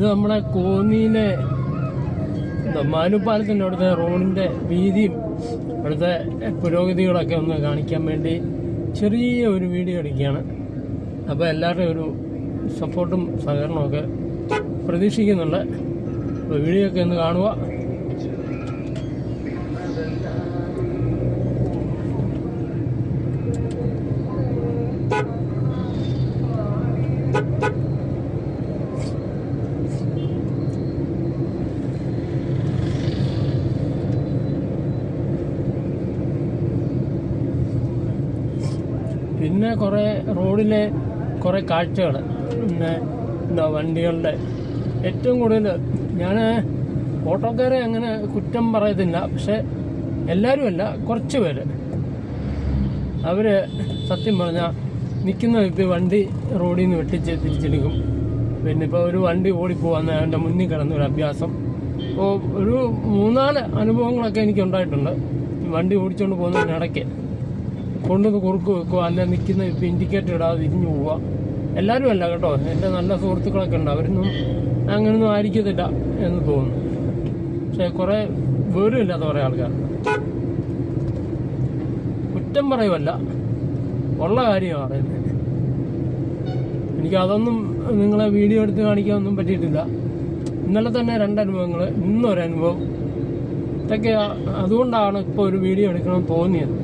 നമ്മുടെ കോന്നിയിലെ മാനുപ്പാലത്തിന്റെ അവിടുത്തെ റോഡിന്റെ വീതിയും അവിടുത്തെ പുരോഗതികളൊക്കെ ഒന്ന് കാണിക്കാൻ വേണ്ടി ചെറിയ ഒരു വീഡിയോ എടുക്കുകയാണ്. അപ്പോൾ എല്ലാവരുടെയും ഒരു സപ്പോർട്ടും സഹകരണമൊക്കെ പ്രതീക്ഷിക്കുന്നുണ്ട്. അപ്പോൾ വീഡിയോ ഒക്കെ ഒന്ന് കാണുക. പിന്നെ കുറേ റോഡിലെ കുറേ കാഴ്ചകൾ പിന്നെ എന്താ വണ്ടികളുടെ ഏറ്റവും കൂടുതൽ ഞാൻ ഓട്ടോക്കാരെ അങ്ങനെ കുറ്റം പറയത്തില്ല. പക്ഷെ എല്ലാവരും അല്ല കുറച്ച് പേര്. അവർ സത്യം പറഞ്ഞാൽ നിൽക്കുന്ന വ്യക്തി വണ്ടി റോഡിൽ നിന്ന് വെട്ടിച്ച് തിരിച്ചെടുക്കും. പിന്നെ ഇപ്പോൾ ഒരു വണ്ടി ഓടിപ്പോവാന്ന് അവന്റെ മുന്നിൽ കിടന്ന ഒരു അഭ്യാസം. അപ്പോൾ ഒരു മൂന്നാൽ അനുഭവങ്ങളൊക്കെ എനിക്ക് ഉണ്ടായിട്ടുണ്ട് വണ്ടി ഓടിച്ചുകൊണ്ട് പോകുന്നതിനിടയ്ക്ക്. കൊണ്ടുവന്ന് കുറുക്ക് വെക്കുക അല്ല നിൽക്കുന്ന ഇപ്പം ഇൻഡിക്കേറ്റർ ഇടാതെ തിരിഞ്ഞു പോവുക എല്ലാവരും അല്ല കേട്ടോ. എന്റെ നല്ല സുഹൃത്തുക്കളൊക്കെ ഉണ്ട്. അവരൊന്നും അങ്ങനെയൊന്നും ആയിരിക്കത്തില്ല എന്ന് തോന്നുന്നു. പക്ഷേ കുറേ വേറും ഇല്ലാത്ത കുറേ ആൾക്കാർ. കുറ്റം പറയുമല്ല ഉള്ള കാര്യമാണ് പറയുന്നത്. എനിക്ക് അതൊന്നും നിങ്ങളെ വീഡിയോ എടുത്ത് കാണിക്കാൻ ഒന്നും പറ്റിയിട്ടില്ല. ഇന്നലെ തന്നെ രണ്ടനുഭവങ്ങൾ ഇന്നൊരനുഭവം. ഇതൊക്കെ അതുകൊണ്ടാണ് ഇപ്പോൾ ഒരു വീഡിയോ എടുക്കണമെന്ന് തോന്നിയത്.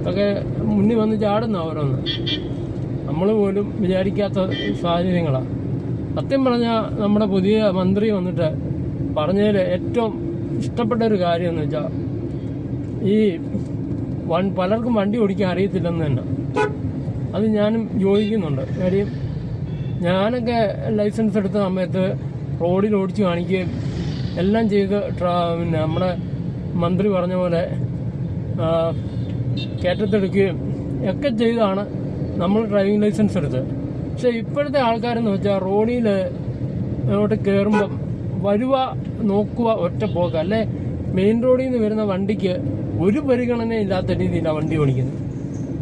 ഇതൊക്കെ മുന്നിൽ വന്ന് ചാടുന്ന ഓരോന്ന്. നമ്മൾ പോലും വിചാരിക്കാത്ത സാഹചര്യങ്ങളാണ് സത്യം പറഞ്ഞാൽ നമ്മുടെ പുതിയ മന്ത്രി വന്നിട്ട് പറഞ്ഞതിൽ ഏറ്റവും ഇഷ്ടപ്പെട്ട ഒരു കാര്യം എന്ന് വെച്ചാൽ ഈ വൺ പലർക്കും വണ്ടി ഓടിക്കാൻ അറിയത്തില്ലെന്ന് തന്നെ. അത് ഞാനും യോജിക്കുന്നുണ്ട്. കാര്യം ഞാനൊക്കെ ലൈസൻസ് എടുത്ത സമയത്ത് റോഡിൽ ഓടിച്ച് കാണിക്കുകയും എല്ലാം ചെയ്ത് പിന്നെ നമ്മുടെ മന്ത്രി പറഞ്ഞ പോലെ കയറ്റത്തെടുക്കുകയും ഒക്കെ ചെയ്താണ് നമ്മൾ ഡ്രൈവിംഗ് ലൈസൻസ് എടുത്തത്. പക്ഷെ ഇപ്പോഴത്തെ ആൾക്കാരെന്ന് വെച്ചാൽ റോഡിൽ അങ്ങോട്ട് കയറുമ്പം വരുക നോക്കുക ഒറ്റ പോക്ക്. അല്ലെ? മെയിൻ റോഡിൽ നിന്ന് വരുന്ന വണ്ടിക്ക് ഒരു പരിഗണന ഇല്ലാത്ത രീതിയിലാണ് വണ്ടി ഓടിക്കുന്നത്.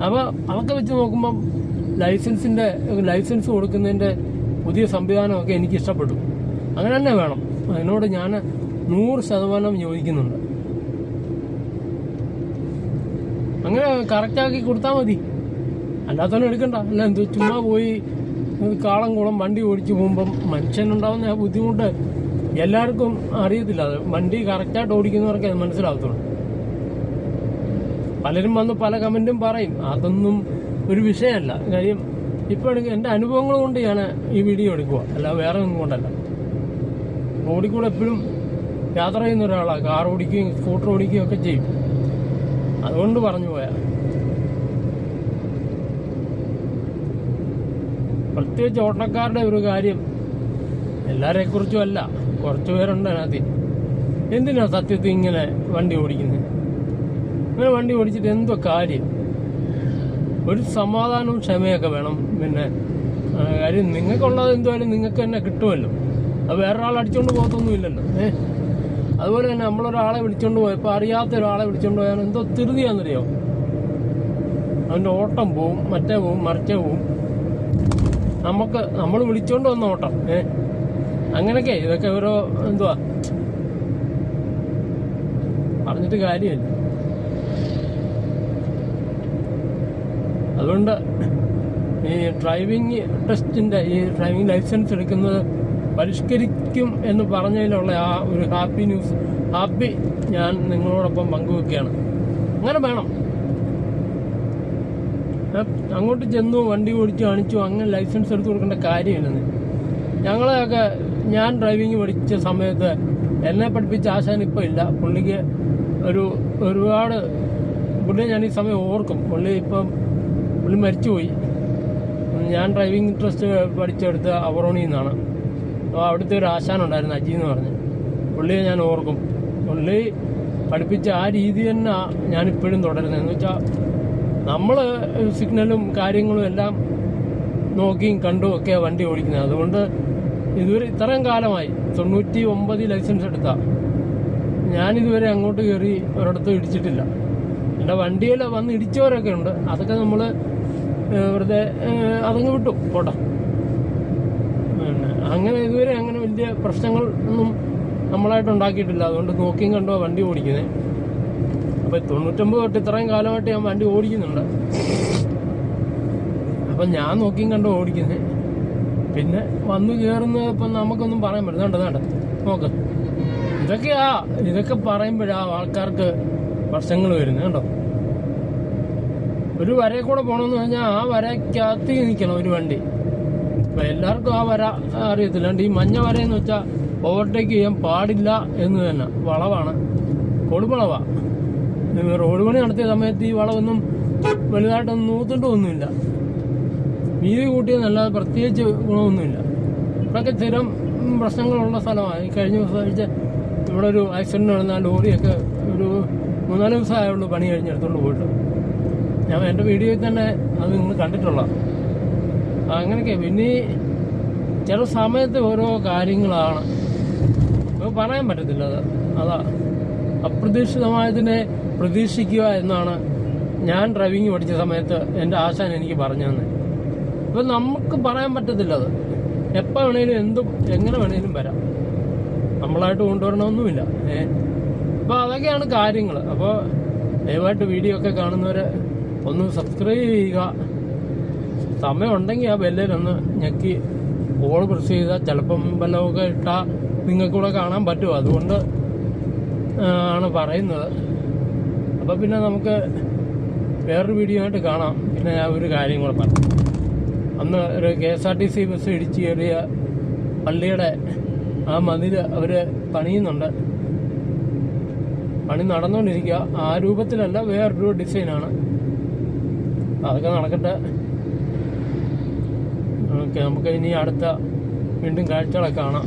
അപ്പോൾ അതൊക്കെ വെച്ച് നോക്കുമ്പം ലൈസൻസിന്റെ ലൈസൻസ് കൊടുക്കുന്നതിന്റെ പുതിയ സംവിധാനമൊക്കെ എനിക്ക് ഇഷ്ടപ്പെട്ടു അങ്ങനെ തന്നെ വേണം. അതിനോട് ഞാൻ നൂറ് ശതമാനം യോജിക്കുന്നുണ്ട്. അങ്ങനെ കറക്റ്റ് ആക്കി കൊടുത്താൽ മതി. അല്ലാത്തവനെ എടുക്കണ്ട. അല്ല എന്ത് ചുമ്മാ പോയി കാളം കൂളം വണ്ടി ഓടിച്ചു പോകുമ്പം മനുഷ്യനുണ്ടാവുന്ന ആ ബുദ്ധിമുട്ട് എല്ലാവർക്കും അറിയത്തില്ല. അത് വണ്ടി കറക്റ്റായിട്ട് ഓടിക്കുന്നവർക്ക് അത് പലരും വന്ന് പല കമന്റും പറയും. അതൊന്നും ഒരു വിഷയമല്ല. കാര്യം ഇപ്പോൾ എന്റെ എന്റെ അനുഭവങ്ങൾ കൊണ്ട് ഞാൻ ഈ വീഡിയോ എടുക്കുക. അല്ല വേറെ ഒന്നും കൊണ്ടല്ല. ഓടിക്കൂടെ കൂടെ എപ്പോഴും യാത്ര ചെയ്യുന്ന ഒരാളാണ് കാർ ഓടിക്കുകയും സ്കൂട്ടർ ഓടിക്കുകയും ഒക്കെ ചെയ്യും. അതുകൊണ്ട് പറഞ്ഞു പോയാ. പ്രത്യേകിച്ച് ഓട്ടക്കാരുടെ ഒരു കാര്യം എല്ലാരെ കുറിച്ചും അല്ല കുറച്ചു പേരുണ്ട് അതിനകത്ത്. എന്തിനാ സത്യത്തിൽ ഇങ്ങനെ വണ്ടി ഓടിക്കുന്നത് ഇങ്ങനെ വണ്ടി ഓടിച്ചിട്ട് എന്തോ കാര്യം? ഒരു സമാധാനവും ക്ഷമയൊക്കെ വേണം. പിന്നെ കാര്യം നിങ്ങൾക്കുള്ളത് എന്തുവായാലും നിങ്ങൾക്ക് തന്നെ കിട്ടുമല്ലോ. അത് വേറൊരാൾ അടിച്ചോണ്ട് പോകത്തൊന്നും ഇല്ലല്ലോ ഏ? അതുപോലെ തന്നെ നമ്മളൊരാളെ വിളിച്ചോണ്ട് പോയപ്പോൾ അറിയാത്ത ഒരാളെ വിളിച്ചോണ്ട് പോയാൽ എന്തോ തിരുതിയാന്നറിയോ അവന്റെ ഓട്ടം പോവും മറ്റേ പോവും മറിച്ചേ പോവും. നമുക്ക് നമ്മൾ വിളിച്ചോണ്ട് വന്ന ഓട്ടം ഏ? അങ്ങനെയൊക്കെ ഇതൊക്കെ ഓരോ എന്തുവാ? പറഞ്ഞിട്ട് കാര്യമില്ല. അതുകൊണ്ട് ഈ ഡ്രൈവിംഗ് ടെസ്റ്റിന്റെ ഈ ഡ്രൈവിംഗ് ലൈസൻസ് എടുക്കുന്നത് പരിഷ്കരിക്കും എന്ന് പറഞ്ഞതിലുള്ള ആ ഒരു ഹാപ്പി ന്യൂസ് ഹാപ്പി ഞാൻ നിങ്ങളോടൊപ്പം പങ്കുവെക്കുകയാണ്. അങ്ങനെ വേണം. അങ്ങോട്ട് ചെന്നു വണ്ടി ഓടിച്ചു കാണിച്ചു അങ്ങനെ ലൈസൻസ് എടുത്തു കൊടുക്കേണ്ട കാര്യമില്ലെന്ന്. ഞങ്ങളെയൊക്കെ ഞാൻ ഡ്രൈവിംഗ് പഠിച്ച സമയത്ത് എന്നെ പഠിപ്പിച്ച ആശാൻ ഇപ്പോൾ ഇല്ല. പുള്ളിക്ക് ഒരു ഒരുപാട് പുള്ളിയെ ഞാൻ ഈ സമയം ഓർക്കും. പുള്ളി ഇപ്പം പുള്ളി മരിച്ചുപോയി. ഞാൻ ഡ്രൈവിംഗ് ഇൻട്രസ്റ്റ് പഠിച്ചെടുത്ത് അവറോണിൽ നിന്നാണ് അപ്പോൾ അവിടുത്തെ ഒരു ആശാനുണ്ടായിരുന്നു അജി എന്ന് പറഞ്ഞ്. പുള്ളിയെ ഞാൻ ഓർക്കും. പുള്ളി പഠിപ്പിച്ച ആ രീതി തന്നെ ഞാനിപ്പോഴും തുടരുന്നത്. എന്ന് വെച്ചാൽ നമ്മൾ സിഗ്നലും കാര്യങ്ങളും എല്ലാം നോക്കിയും കണ്ടും ഒക്കെ വണ്ടി ഓടിക്കുന്നത്. അതുകൊണ്ട് ഇതുവരെ ഇത്രയും കാലമായി തൊണ്ണൂറ്റി ഒമ്പത് ലൈസൻസ് എടുത്ത. ഞാനിതുവരെ അങ്ങോട്ട് കയറി ഒരിടത്തും ഇടിച്ചിട്ടില്ല. എന്റെ വണ്ടിയിൽ വന്ന് ഇടിച്ചവരൊക്കെ ഉണ്ട്. അതൊക്കെ നമ്മൾ വെറുതെ അതങ്ങ് വിട്ടു. പോട്ടെ. അങ്ങനെ ഇതുവരെ അങ്ങനെ വലിയ പ്രശ്നങ്ങൾ ഒന്നും നമ്മളായിട്ട് ഉണ്ടാക്കിയിട്ടില്ല. അതുകൊണ്ട് നോക്കിയും കണ്ടോ വണ്ടി ഓടിക്കുന്നത് അപ്പൊ തൊണ്ണൂറ്റൊമ്പത് തൊട്ട് ഇത്രയും കാലമായിട്ട് ഞാൻ വണ്ടി ഓടിക്കുന്നുണ്ട്. അപ്പൊ ഞാൻ നോക്കിയും കണ്ടോ ഓടിക്കുന്നത് പിന്നെ വന്നു കയറുന്ന നമുക്കൊന്നും പറയാൻ പറ്റുന്നുണ്ട് കണ്ടോ നോക്ക്. ഇതൊക്കെയാ ഇതൊക്കെ പറയുമ്പോഴാ ആൾക്കാർക്ക് പ്രശ്നങ്ങൾ വരുന്നത് കേട്ടോ ഒരു വരയിൽ കൂടെ പോകണമെന്ന് പറഞ്ഞാൽ ആ വരയ്ക്കകത്ത് നിൽക്കണം ഒരു വണ്ടി. അപ്പൊ എല്ലാവർക്കും ആ വര അറിയത്തില്ല. അതുകൊണ്ട് ഈ മഞ്ഞ എന്ന് വെച്ചാൽ ഓവർടേക്ക് ചെയ്യാൻ പാടില്ല എന്ന് തന്നെ. വളവാണ്. കൊടുവളവാ. നിങ്ങൾ റോഡ് പണി നടത്തിയ സമയത്ത് ഈ വളവൊന്നും വലുതായിട്ടൊന്നും നൂത്തിട്ടൊന്നുമില്ല വീതി കൂട്ടിയെന്നല്ലാതെ പ്രത്യേകിച്ച് ഗുണമൊന്നുമില്ല. ഇവിടെയൊക്കെ സ്ഥിരം പ്രശ്നങ്ങളുള്ള സ്ഥലമാണ്. ഈ കഴിഞ്ഞ ദിവസം കഴിച്ച ഇവിടെ ഒരു ആക്സിഡന്റ് നടന്ന ലോറിയൊക്കെ ഒരു മൂന്നാൽ ദിവസമായുള്ളൂ പണി കഴിഞ്ഞെടുത്തോണ്ട് പോയിട്ട്. ഞാൻ എന്റെ വീഡിയോയിൽ തന്നെ അത് നിങ്ങൾ കണ്ടിട്ടുള്ള അങ്ങനെയൊക്കെ. പിന്നെ ചില സമയത്ത് ഓരോ കാര്യങ്ങളാണ്. പറയാൻ പറ്റത്തില്ല അത്. അതാ. അപ്രതീക്ഷിതമായതിനെ പ്രതീക്ഷിക്കുക എന്നാണ് ഞാൻ ഡ്രൈവിംഗ് പഠിച്ച സമയത്ത് എന്റെ ആശാൻ എനിക്ക് പറഞ്ഞു തന്നെ ഇപ്പം നമുക്ക് പറയാൻ പറ്റത്തില്ല അത്. എപ്പോൾ വേണേലും എന്തും എങ്ങനെ വേണേലും വരാം. നമ്മളായിട്ട് കൊണ്ടുവരണമെന്നുമില്ല. ഏ? അപ്പോൾ അതൊക്കെയാണ് കാര്യങ്ങൾ അപ്പോൾ ദയവായിട്ട് വീഡിയോ ഒക്കെ കാണുന്നവരെ ഒന്ന് സബ്സ്ക്രൈബ് ചെയ്യുക. സമയമുണ്ടെങ്കിൽ ആ ബെല്ലിലൊന്ന് ഞെക്കി ഓൾ പ്രസ് ചെയ്താൽ ചിലപ്പം വല്ലതൊക്കെ ഇട്ടാൽ നിങ്ങൾക്കൂടെ കാണാൻ പറ്റും. അതുകൊണ്ട് ആണ് പറയുന്നത്. അപ്പോൾ പിന്നെ നമുക്ക് വേറൊരു വീഡിയോ ആയിട്ട് കാണാം. പിന്നെ ഞാൻ ഒരു കാര്യം കൂടെ പറഞ്ഞു അന്ന് ഒരു K S R T C bus ഇടിച്ച് കയറിയ പള്ളിയുടെ ആ മതിൽ അവർ പണിയുന്നുണ്ട്. പണി നടന്നുകൊണ്ടിരിക്കുക ആ രൂപത്തിലല്ല വേറൊരു ഡിസൈനാണ് അതൊക്കെ നടക്കട്ടെ. ഓക്കെ നമുക്ക് ഇനി അടുത്ത വീണ്ടും കാഴ്ചകളെ കാണാം.